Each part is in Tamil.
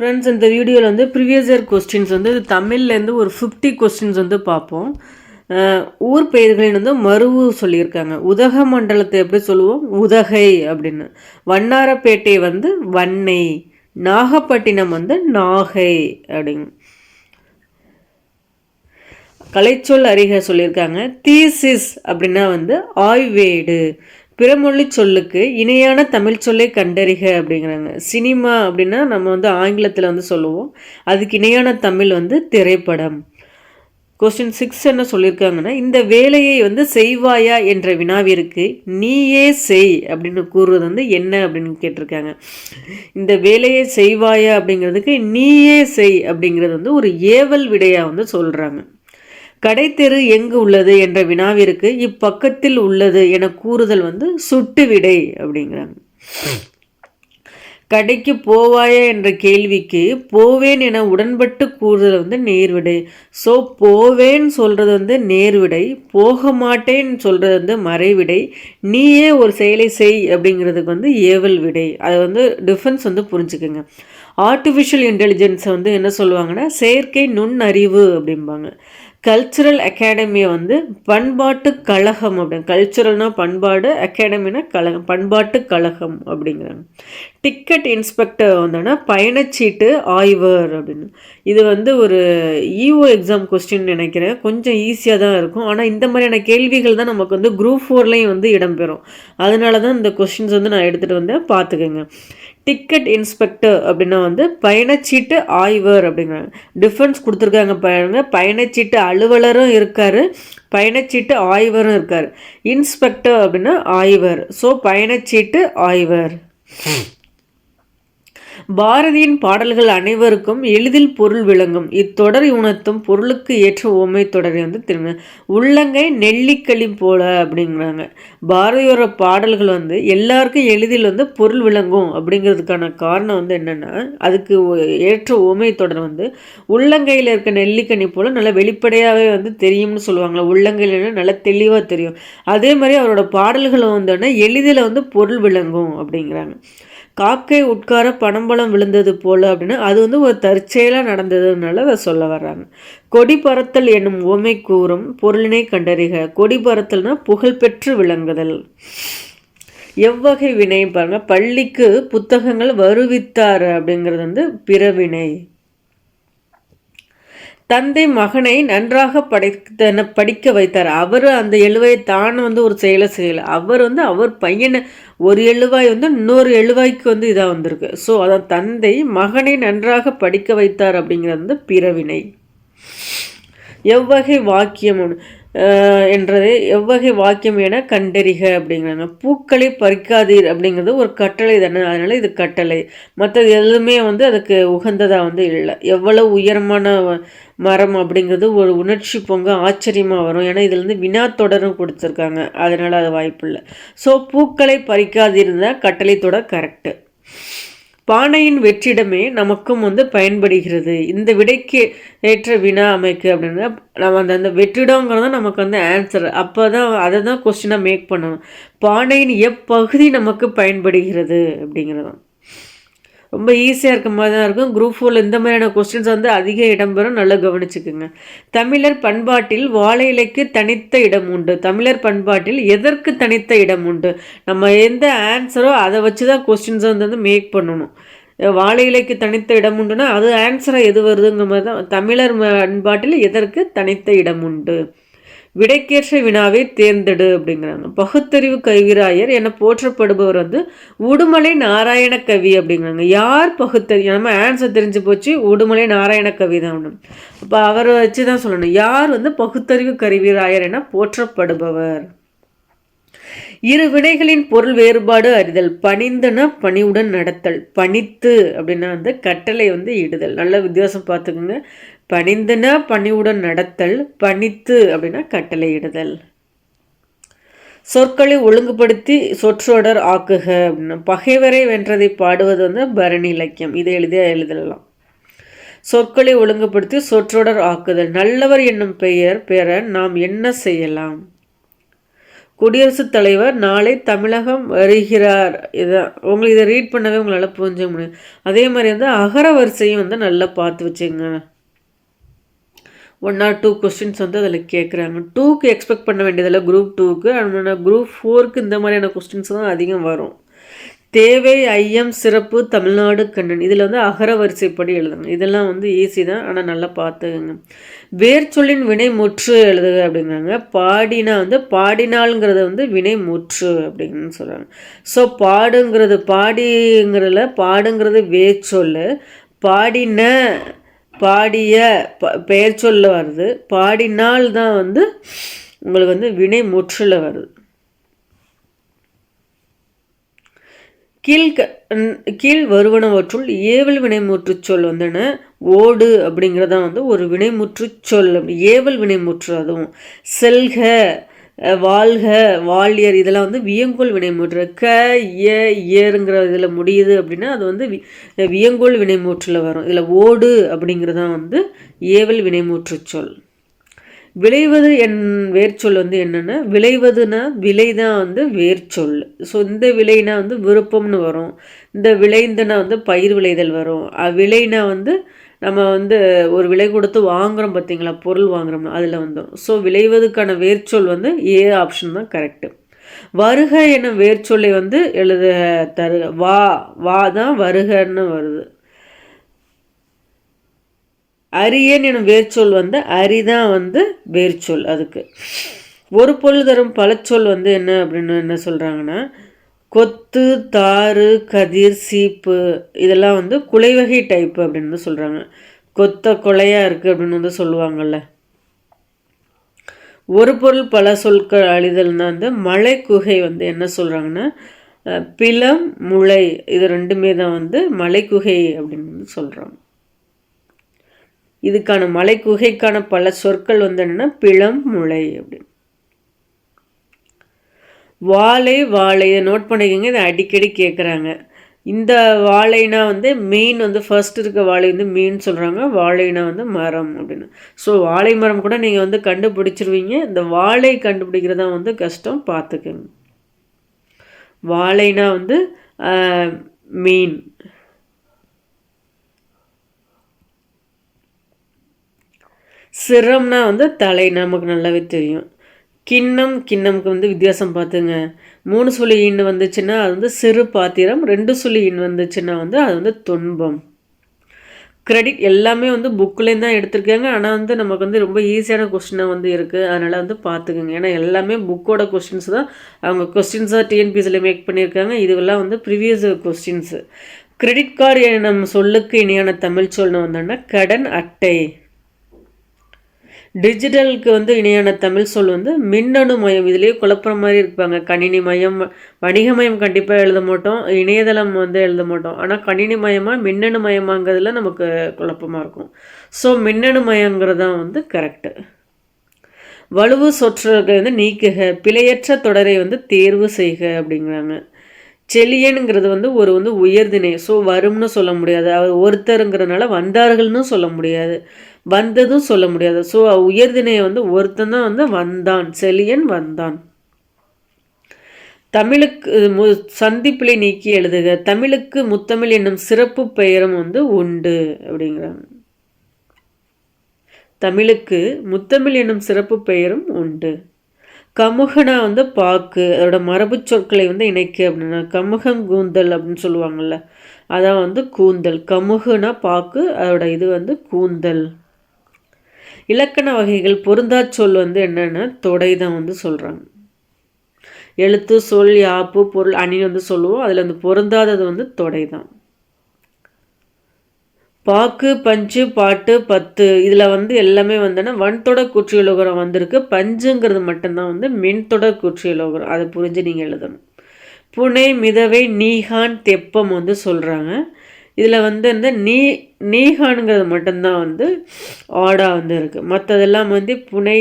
ஃப்ரெண்ட்ஸ் இந்த வீடியோவில் வந்து ப்ரீவியஸ் இயர் கொஸ்டின்ஸ் வந்து இது தமிழ்லேருந்து ஒரு ஃபிஃப்டி கொஸ்டின்ஸ் வந்து பார்ப்போம் ஊர் பெயர்களின் வந்து மருவு சொல்லியிருக்காங்க. உதக மண்டலத்தை எப்படி சொல்லுவோம்? உதகை அப்படின்னு. வண்ணாரப்பேட்டை வந்து வன்னை நாகப்பட்டினம் வந்து நாகை அப்படிங்க கலைச்சொல் அறிக சொல்லியிருக்காங்க. தீசிஸ் அப்படின்னா வந்து ஆய்வேடு. பிறமொழி சொல்லுக்கு இணையான தமிழ் சொல்லை கண்டறிக அப்படிங்கிறாங்க. சினிமா அப்படின்னா நம்ம வந்து ஆங்கிலத்தில் வந்து சொல்லுவோம். அதுக்கு இணையான தமிழ் வந்து திரைப்படம். கொஸ்டின் சிக்ஸ் என்ன சொல்லியிருக்காங்கன்னா இந்த வேலையை வந்து செய்வாயா என்ற வினாவிற்கு நீயே செய் அப்படின்னு கூறுவது வந்து என்ன அப்படின்னு கேட்டிருக்காங்க. இந்த வேலையை செய்வாயா அப்படிங்கிறதுக்கு நீயே செய் அப்படிங்கிறது வந்து ஒரு ஏவல் விடையாக வந்து சொல்கிறாங்க கடைத்தெரு எங்கு உள்ளது என்ற வினாவிற்கு இப்பக்கத்தில் உள்ளது என கூறுதல் வந்து சுட்டு விடை அப்படிங்கிறாங்க. கடைக்கு போவாயா என்ற கேள்விக்கு போவேன் என உடன்பட்டு கூறுதல் வந்து நேர்விடை. ஸோ போவேன் சொல்கிறது வந்து நேர்விடை. போக மாட்டேன்னு சொல்கிறது வந்து மறைவிடை. நீயே ஒரு செயலை செய் அப்படிங்கிறதுக்கு வந்து ஏவல் விடை. அது வந்து டிஃப்ரென்ஸ் வந்து புரிஞ்சுக்குங்க. ஆர்டிஃபிஷியல் இன்டெலிஜென்ஸை வந்து என்ன சொல்லுவாங்கன்னா செயற்கை நுண்ணறிவு அப்படிம்பாங்க. கல்ச்சுரல் அகாடமியை வந்து பண்பாட்டு கழகம் அப்படின்னு கல்ச்சுரல்னால் பண்பாடு அகாடமினா கழகம் பண்பாட்டு கழகம் அப்படிங்கிறாங்க. டிக்கெட் இன்ஸ்பெக்டர் வந்தோன்னா பயணச்சீட்டு ஆய்வர் அப்படின்னு. இது வந்து ஒரு இஓ எக்ஸாம் கொஸ்டின் நினைக்கிறேன். கொஞ்சம் ஈஸியாக தான் இருக்கும். ஆனால் இந்த மாதிரியான கேள்விகள் தான் நமக்கு வந்து குரூப் ஃபோர்லேயும் வந்து இடம்பெறும். அதனால தான் இந்த கொஸ்டின்ஸ் வந்து நான் எடுத்துகிட்டு வந்தேன். பார்த்துக்கோங்க. டிக்கெட் இன்ஸ்பெக்டர் அப்படின்னா வந்து பயணச்சீட்டு ஆய்வர் அப்படிங்கிறாங்க. டிஃப்ரென்ஸ் கொடுத்துருக்காங்க பாருங்க. பயணச்சீட்டு அலுவலரும் இருக்கார். பயணச்சீட்டு ஆய்வரும் இருக்கார். இன்ஸ்பெக்டர் அப்படின்னா ஆய்வர். ஸோ பயணச்சீட்டு ஆய்வர். பாரதியின் பாடல்கள் அனைவருக்கும் எளிதில் பொருள் விளங்கும். இத்தொடர் உணர்த்தும் பொருளுக்கு ஏற்ற ஓமை தொடரை வந்து திரும்ப உள்ளங்கை நெல்லிக்களி போல அப்படிங்கிறாங்க. பாரதியோட பாடல்கள் வந்து எல்லாருக்கும் எளிதில் வந்து பொருள் விளங்கும் அப்படிங்கிறதுக்கான காரணம் வந்து என்னென்னா அதுக்கு ஏற்ற ஓமை தொடர் வந்து உள்ளங்கையில் இருக்க நெல்லிக்கனி போல் நல்லா வெளிப்படையாகவே வந்து தெரியும்னு சொல்லுவாங்களே உள்ளங்கையில் நல்லா தெளிவாக தெரியும். அதே மாதிரி அவரோட பாடல்களும் வந்தோடனே எளிதில் வந்து பொருள் விளங்கும் அப்படிங்கிறாங்க. காக்கை உட்கார பனம்பழம் விழுந்தது போல் அப்படின்னு அது வந்து ஒரு தற்செயலாக நடந்ததுனால அதை சொல்ல வர்றாங்க. கொடி பறத்தல் என்னும் உவமை கூறும் பொருளினை கண்டறிக. கொடி பறத்தல்னா புகழ்பெற்று விளங்குதல். எவ்வகை வினை பாருங்க. பள்ளிக்கு புத்தகங்கள் வருவித்தார் அப்படிங்கிறது வந்து பிறவினை. தந்தை மகனை நன்றாக படைத்த படிக்க வைத்தார். அவர் அந்த எழுவை தான் வந்து ஒரு செயலை செய்யலை. அவர் வந்து அவர் பையனை ஒரு எழுவாய் வந்து இன்னொரு எழுவாய்க்கு வந்து இதாக வந்திருக்கு. ஸோ அதான் தந்தை மகனை நன்றாக படிக்க வைத்தார் அப்படிங்கிறது வந்து பிறவினை. எவ்வகை வாக்கியம் ஒன்று. என்றது எவ்வகை வாக்கியம் என கண்டறிக அப்படிங்கிறாங்க. பூக்களை பறிக்காதீர் அப்படிங்கிறது ஒரு கட்டளை தானே. அதனால் இது கட்டளை. மற்றது எதுவுமே வந்து அதுக்கு உகந்ததாக வந்து இல்லை. எவ்வளவு உயரமான மரம் அப்படிங்கிறது ஒரு உணர்ச்சி பொங்க ஆச்சரியமாக வரும். ஏன்னா இதுலேருந்து வினா தொடரும் கொடுத்துருக்காங்க. அதனால் அது வாய்ப்பு இல்லை. ஸோ பூக்களை பறிக்காதிருந்தால் கட்டளை தொடர் கரெக்டு பானையின் வெற்றிடமே நமக்கும் வந்து பயன்படுகிறது. இந்த விடைக்கு ஏற்ற வினா அமைக்கு அப்படின்னா நம்ம அந்த அந்த வெற்றிடங்கிறது நமக்கு வந்து ஆன்சர் அப்போ தான் அதை தான் கொஸ்டினாக மேக் பண்ணணும். பானையின் எப்பகுதி நமக்கு பயன்படுகிறது அப்படிங்கிறது ரொம்ப ஈஸியாக இருக்க மாதிரி தான் இருக்கும். குரூப் ஃபோரில் இந்த மாதிரியான கொஸ்டின்ஸ் வந்து அதிக இடம்பெறும் நல்லா கவனிச்சுக்குங்க. தமிழர் பண்பாட்டில் வாழை இலைக்கு தனித்த இடம் உண்டு. தமிழர் பண்பாட்டில் எதற்கு தனித்த இடம் உண்டு? நம்ம எந்த ஆன்சரோ அதை வச்சு தான் கொஸ்டின்ஸை வந்து வந்து மேக் பண்ணணும். வாழை இலைக்கு தனித்த இடம் உண்டுன்னா அது ஆன்சராக எது வருதுங்கிற மாதிரி தான். தமிழர் பண்பாட்டில் எதற்கு தனித்த இடம் உண்டு? விடைக்கேற்ற வினாவை தேர்ந்தெடு அப்படிங்கிறாங்க. பகுத்தறிவு கவிராயர் என போற்றப்படுபவர் வந்து உடுமலை நாராயண கவி அப்படிங்கிறாங்க. யார் பகுத்தறிவு நம்ம ஆன்சர் தெரிஞ்சு போச்சு. உடுமலை நாராயண கவி தான் ஒன்று அப்போ அவரை வச்சு தான் சொல்லணும். யார் வந்து பகுத்தறிவு கவிராயர் என போற்றப்படுபவர்? இரு வினைகளின் பொருள் வேறுபாடு அறிதல் பணிந்தன பணிவுடன் நடத்தல் பணித்து அப்படின்னா வந்து கட்டளை வந்து இடுதல். நல்ல வித்தியாசம் பார்த்துக்குங்க. பணிந்தன பணிவுடன் நடத்தல் பணித்து அப்படின்னா கட்டளை இடுதல். சொற்களை ஒழுங்குபடுத்தி சொற்றொடர் ஆக்குக அப்படின்னா பகைவரை வென்றதை பாடுவது வந்து பரணி இலக்கியம். இதை எழுதிய எழுதலாம். சொற்களை ஒழுங்குபடுத்தி சொற்றொடர் ஆக்குதல். நல்லவர் என்னும் பெயர் பெற நாம் என்ன செய்யலாம்? குடியரசுத் தலைவர் நாளை தமிழகம் வருகிறார். இதான் உங்களுக்கு இதை ரீட் பண்ணவே உங்களால் புரிஞ்ச முடியும். அதே மாதிரி வந்து அகர வரிசையும் வந்து நல்லா பார்த்து வச்சுங்க ஒன் ஆர் டூ கொஸ்டின்ஸ் வந்து அதில் கேட்குறாங்க டூக்கு எக்ஸ்பெக்ட் பண்ண வேண்டியதில்லை குரூப் டூக்கு ஆனால் குரூப் ஃபோருக்கு இந்த மாதிரியான கொஸ்டின்ஸ் தான் அதிகம் வரும். தேவை ஐயம் சிறப்பு தமிழ்நாடு கண்ணன். இதில் வந்து அகர வரிசைப்படி எழுதுங்க. இதெல்லாம் வந்து ஈஸி தான். ஆனால் நல்லா பார்த்துக்குங்க. வேர் சொல்லின் வினை முற்று எழுதுக அப்படிங்கிறாங்க. பாடினா வந்து பாடினாளுங்கிறத வந்து வினை முற்று அப்படின்னு சொல்கிறாங்க ஸோ பாடுங்கிறது பாடிங்கிறதுல பாடுங்கிறது வேர் சொல்லு பாடின பாடிய பெயர் சொல்ல வருது. பாடினால் தான் வந்து உங்களுக்கு வந்து வினை முற்றில் வருது. கீழ் கீழ் வருவனவற்றுள் ஏவல் வினைமுற்று சொல் வந்தன. ஓடு அப்படிங்கிறதான் வந்து ஒரு வினைமுற்று சொல். ஏவல் வினைமுற்று அதுவும். செல்க வாழ்க வாழியர் இதெல்லாம் வந்து வியங்கோல் வினைமுற்று. க ஏ ஏருங்கிற இதில் முடியுது அப்படின்னா அது வந்து வி வியங்கோல் வினைமுற்றில் வரும். இதில் ஓடு அப்படிங்கிறதான் வந்து ஏவல் வினைமுற்று சொல். விளைவது என் வேர்ச்சொல் வந்து என்னென்னா விளைவதுனா விலை தான் வந்து வேர்ச்சொல். ஸோ இந்த விலைனா வந்து விருப்பம்னு வரும். இந்த விளைந்துனா வந்து பயிர் விளைதல் வரும். விலைனா வந்து நம்ம வந்து ஒரு விலை கொடுத்து வாங்குகிறோம் பார்த்தீங்களா பொருள் வாங்குறோம். அதில் வந்துடும் ஸோ விளைவதுக்கான வேர்ச்சொல் வந்து ஏ ஆப்ஷன் தான் கரெக்டு வருக என வேர்ச்சொல்லை வந்து எழுத தரு வா வா தான் வருகன்னு வருது. அரியன் எனும் வேர்ச்சொல் வந்து அரிதான் வந்து வேர்ச்சொல் அதுக்கு. ஒரு பொருள் தரும் பழச்சொல் வந்து என்ன அப்படின்னு என்ன சொல்கிறாங்கன்னா கொத்து தாறு கதிர் சீப்பு இதெல்லாம் வந்து குலைவகை டைப்பு அப்படின்னு வந்து சொல்கிறாங்க கொத்த கொலையாக இருக்குது அப்படின்னு வந்து சொல்லுவாங்கள்ல ஒரு பொருள் பல சொற்கள் அழிதல்னா வந்து மலை குகை வந்து என்ன சொல்கிறாங்கன்னா பிலம் முளை இது ரெண்டுமே தான் வந்து மலை குகை அப்படின்னு வந்து சொல்கிறாங்க இதுக்கான மலை குகைக்கான பல சொற்கள் வந்து என்னென்னா பிளம் முளை அப்படின்னு. வாழை வாழை இதை நோட் பண்ணிக்கோங்க இதை அடிக்கடி கேட்குறாங்க இந்த வாழைனா வந்து மீன் வந்து ஃபர்ஸ்ட் இருக்க வாழை வந்து மீன் சொல்கிறாங்க வாழைனா வந்து மரம் அப்படின்னு. ஸோ வாழை மரம் கூட நீங்கள் வந்து கண்டுபிடிச்சிருவீங்க. இந்த வாழை கண்டுபிடிக்கிறதா வந்து கஷ்டம் பார்த்துக்கோங்க. வாழைனா வந்து மீன். சிரம்னா வந்து தலை நமக்கு நல்லாவே தெரியும். கிண்ணம் கிண்ணம்க்கு வந்து வித்தியாசம் பார்த்துங்க. மூணு சொல்லி இன் வந்துச்சுன்னா அது வந்து சிறு பாத்திரம் ரெண்டு சொல்லி இன் வந்துச்சுன்னா வந்து அது வந்து துன்பம். கிரெடிட் எல்லாமே வந்து புக்குலேருந்து தான் எடுத்திருக்காங்க. ஆனால் வந்து நமக்கு வந்து ரொம்ப ஈஸியான கொஸ்டினாக வந்து இருக்குது அதனால் வந்து பார்த்துக்குங்க. ஏன்னா எல்லாமே புக்கோட கொஸ்டின்ஸ் தான். அவங்க கொஸ்டின்ஸாக டிஎன்பிசியில் மேக் பண்ணியிருக்காங்க. இதுவெல்லாம் வந்து ப்ரீவியஸ் கொஸ்டின்ஸு கிரெடிட் கார்டு நம்ம சொல்லுக்கு இணையான தமிழ் சொல்லணும் வந்தோன்னா கடன் அட்டை. டிஜிட்டலுக்கு வந்து இணையான தமிழ் சொல் வந்து மின்னணு மயம். இதுலேயே குழப்புற மாதிரி இருப்பாங்க. கணினி மயம் வணிக மயம் கண்டிப்பாக எழுத மாட்டோம். இணையதளம் வந்து எழுத மாட்டோம். ஆனால் கணினி மயமாக மின்னணு மயமாங்கிறதுல நமக்கு குழப்பமாக இருக்கும். ஸோ மின்னணு மயங்கிறது தான் வந்து கரெக்டு வலுவு சொற்றர்களை வந்து நீக்குக. பிழையற்ற தொடரை வந்து தேர்வு செய்க அப்படிங்கிறாங்க. செலியனுங்கிறது வந்து ஒரு வந்து உயர்தினை ஸோ வரும்னு சொல்ல முடியாது. அவர் ஒருத்தருங்கிறதுனால வந்தார்கள்னு சொல்ல முடியாது. வந்ததும் சொல்ல முடியாது. ஸோ உயர்தினையை வந்து ஒருத்தன் தான் வந்து வந்தான். செலியன் வந்தான். தமிழுக்கு மு சந்திப்பிலை நீக்கி எழுதுக. தமிழுக்கு முத்தமிழ் என்னும் சிறப்பு பெயரும் வந்து உண்டு அப்படிங்கிறாங்க. தமிழுக்கு முத்தமிழ் என்னும் சிறப்பு பெயரும் உண்டு. கமுகனா வந்து பாக்கு. அதோட மரபு சொற்களை வந்து இணைக்க அப்படின்னா கமுகம் கூந்தல் அப்படின்னு சொல்லுவாங்கள்ல அதான் வந்து கூந்தல். கமுகுனா பாக்கு அதோட இது வந்து கூந்தல். இலக்கண வகைகள் பொருந்தா சொல் வந்து என்னென்னா தொடை தான் வந்து சொல்கிறாங்க எழுத்து சொல் யாப்பு பொருள் அணின்னு வந்து சொல்லுவோம். அதில் வந்து பொருந்தாதது வந்து தொடை தான். பாக்கு பஞ்சு பாட்டு பத்து. இதில் வந்து எல்லாமே வந்தோன்னா வன்தொட குற்றியலோகரம் வந்திருக்கு. பஞ்சுங்கிறது மட்டும்தான் வந்து மின்தொட குற்றியலோகரம். அதை புரிஞ்சு நீங்கள் எழுதணும். புனை மிதவை நீகான் தெப்பம் வந்து சொல்கிறாங்க இதில் வந்து இந்த நீ நீகானுங்கிறது மட்டும்தான் வந்து ஆடாக வந்து இருக்குது மற்றதெல்லாம் வந்து புனை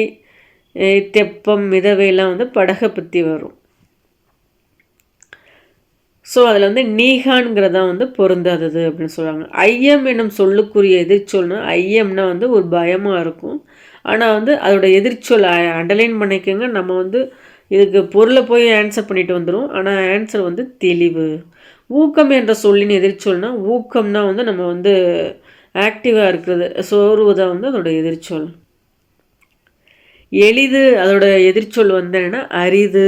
தெப்பம் மிதவையெல்லாம் வந்து படகை பற்றி வரும். ஸோ அதில் வந்து நீகான்கிறதான் வந்து பொருந்தாதது அப்படின்னு சொல்லுவாங்க ஐயம் என்னும் சொல்லுக்குரிய எதிர்ச்சொல்னா ஐயம்னா வந்து ஒரு பயமாக இருக்கும். ஆனால் வந்து அதோட எதிர்ச்சொல் அண்டர்லைன் பண்ணிக்கோங்க. நம்ம வந்து இதுக்கு பொருளை போய் ஆன்சர் பண்ணிட்டு வந்துடும் ஆனால் ஆன்சர் வந்து தெளிவு. ஊக்கம் என்ற சொல்லின் எதிர்ச்சொல்னா ஊக்கம்னா வந்து நம்ம வந்து ஆக்டிவாக இருக்கிறது சோர்வு வந்து அதோட எதிர்ச்சொல். எளிது அதோட எதிர்ச்சொல் வந்து என்னென்னா அரிது.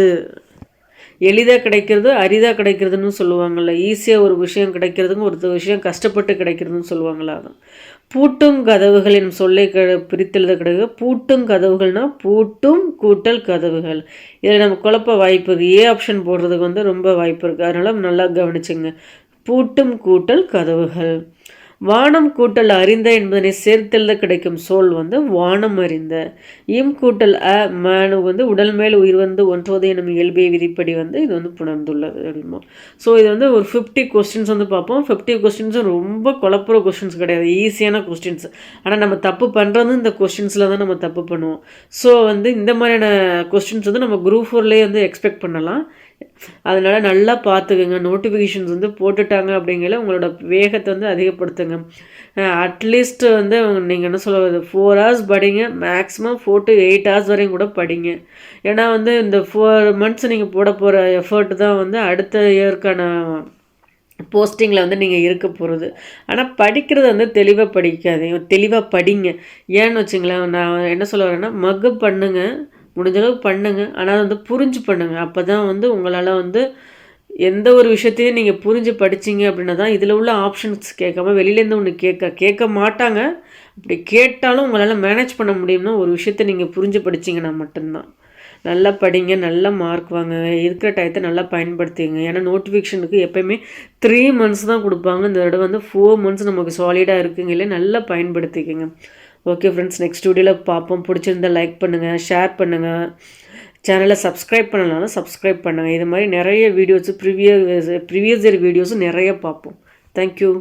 எளிதாக கிடைக்கிறது அரிதாக கிடைக்கிறதுன்னு சொல்லுவாங்கள்ல ஈஸியாக ஒரு விஷயம் கிடைக்கிறதுங்க ஒரு விஷயம் கஷ்டப்பட்டு கிடைக்கிறதுன்னு சொல்லுவாங்களா அதான். பூட்டும் கதவுகள் சொல்லை க பிரித்தெழுத கிடையாது பூட்டும் கதவுகள்னால் பூட்டும் கூட்டல் கதவுகள். இதில் நம்ம குழப்ப வாய்ப்பு இருக்குது ஏ ஆப்ஷன் போடுறதுக்கு வந்து ரொம்ப வாய்ப்பு இருக்குது அதனால் நல்லா கவனிச்சுங்க. பூட்டும் கூட்டல் கதவுகள். வானம் கூட்டல் அறிந்த என்பதனை சேர்த்தெழுத கிடைக்கும் சோல் வந்து வானம் அறிந்த. இம் கூட்டல் அ மேனு வந்து உடல் மேல் உயிர் வந்து ஒன்றுவதை நம்ம இயல்பிய விதிப்படி வந்து இது வந்து புணர்ந்துள்ளது அப்படிமா. ஸோ இது வந்து ஒரு ஃபிஃப்டி கொஸ்டின்ஸ் வந்து பார்ப்போம். ஃபிஃப்டி கொஸ்டின்ஸும் ரொம்ப குழப்புற கொஸ்டின்ஸ் கிடையாது. ஈஸியான கொஸ்டின்ஸ் ஆனால் நம்ம தப்பு பண்ணுறது இந்த கொஸ்டின்ஸில் தான் நம்ம தப்பு பண்ணுவோம். ஸோ வந்து இந்த மாதிரியான கொஸ்டின்ஸ் வந்து நம்ம குரூப் ஃபோர்லேயே வந்து எக்ஸ்பெக்ட் பண்ணலாம். அதனால் நல்லா பார்த்துக்குங்க. நோட்டிஃபிகேஷன்ஸ் வந்து போட்டுட்டாங்க அப்படிங்கிற உங்களோட வேகத்தை வந்து அதிகப்படுத்துங்க. அட்லீஸ்ட் வந்து நீங்கள் என்ன சொல்வது ஃபோர் ஹவர்ஸ் படிங்க. Maximum four to eight hours வரையும் கூட படிங்க. ஏன்னா வந்து இந்த ஃபோர் மந்த்ஸ் நீங்கள் போட போகிற எஃபர்ட் தான் வந்து அடுத்த இயருக்கான போஸ்டிங்கில் வந்து நீங்கள் இருக்க போகிறது ஆனால் படிக்கிறது வந்து தெளிவாக படிக்காதீங்க. தெளிவாக படிங்க. ஏன்னு வச்சுங்களேன் நான் என்ன சொல்ல வரேன்னா மக்கு பண்ணுங்கள் முடிஞ்சளவு பண்ணுங்கள் ஆனால் வந்து புரிஞ்சு பண்ணுங்கள் அப்போ தான் வந்து உங்களால் வந்து எந்த ஒரு விஷயத்தையும் நீங்கள் புரிஞ்சு படிச்சிங்க அப்படின்னா தான் இதில் உள்ள ஆப்ஷன்ஸ் கேட்காம வெளியிலேருந்து ஒன்று கேட்க கேட்க மாட்டாங்க. அப்படி கேட்டாலும் உங்களால் மேனேஜ் பண்ண முடியும்னா ஒரு விஷயத்தை நீங்கள் புரிஞ்சு படிச்சிங்கன்னா மட்டும்தான். நல்லா படிங்க நல்லா மார்க் வாங்க இருக்கிற டயத்தை நல்லா பயன்படுத்திங்க. ஏன்னா நோட்டிஃபிகேஷனுக்கு எப்போயுமே த்ரீ மந்த்ஸ் தான் கொடுப்பாங்க. இந்த தடவை வந்து ஃபோர் மந்த்ஸ் நமக்கு சாலிடாக இருக்குங்க. இல்லை நல்லா பயன்படுத்திக்கங்க. ஓகே ஃப்ரெண்ட்ஸ் நெக்ஸ்ட் வீடியோவில் பார்ப்போம் பிடிச்சிருந்தால் லைக் பண்ணுங்கள் ஷேர் பண்ணுங்கள் சேனலை சப்ஸ்கிரைப் பண்ணலாம் சப்ஸ்கிரைப் பண்ணுங்கள் இது மாதிரி நிறைய வீடியோஸு ப்ரிவியஸ் ப்ரீவியஸ் இயர் வீடியோஸும் நிறைய பார்ப்போம் தேங்க்யூ